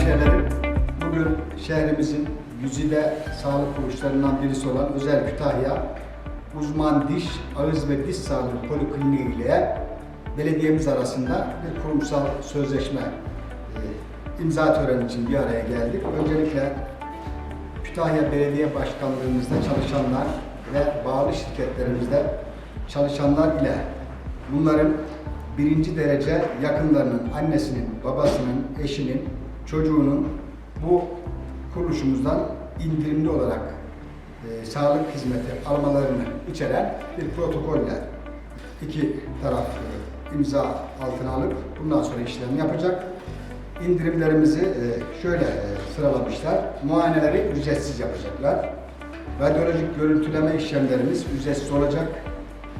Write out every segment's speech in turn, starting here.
hemşehrilerim, bugün şehrimizin güzide sağlık kuruluşlarından birisi olan Özel Kütahya Uzman Diş, Ağız ve Diş Sağlığı Polikliniği ile belediyemiz arasında bir kurumsal sözleşme e, imza töreni için bir araya geldik. Öncelikle Kütahya Belediye Başkanlığımızda çalışanlar ve bağlı şirketlerimizde çalışanlar ile bunların birinci derece yakınlarının, annesinin, babasının, eşinin, çocuğunun bu kuruluşumuzdan indirimli olarak e, sağlık hizmeti almalarını içeren bir protokolle iki taraf e, imza altına alıp bundan sonra işlem yapacak. İndirimlerimizi e, şöyle e, sıralamışlar. Muayeneleri ücretsiz yapacaklar. Radyolojik görüntüleme işlemlerimiz ücretsiz olacak.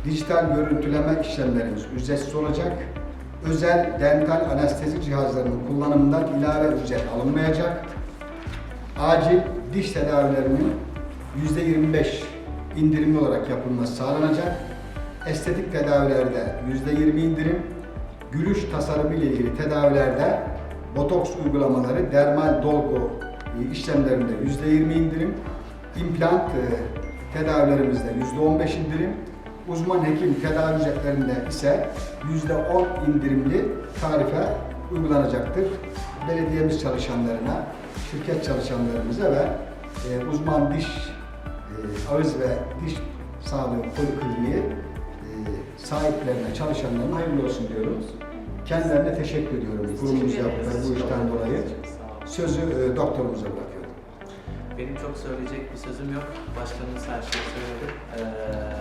Dijital görüntüleme işlemlerimiz ücretsiz olacak. Özel dental anestezi cihazlarının kullanımından ilave ücret alınmayacak. Acil diş tedavilerinin %25 indirimli olarak yapılması sağlanacak. Estetik tedavilerde %20 indirim, gülüş tasarımı ile ilgili tedavilerde botoks uygulamaları, dermal dolgu e, işlemlerinde %20 indirim, implant e, tedavilerimizde %15 indirim, uzman hekim tedavi ücretlerinde ise %10 indirimli tarife uygulanacaktır. Belediyemiz çalışanlarına, şirket çalışanlarımıza ve e, uzman diş, e, ağız ve diş sağlığı polikliniği e, sahiplerine, çalışanlarına hayırlı olsun diyoruz. Kendilerine teşekkür ediyorum kurumumuz yaptığı bu işten dolayı. Sözü e, doktorumuza bırakıyorum. Benim çok söyleyecek bir sözüm yok. Başkanımız her şeyi söyledi. Ee,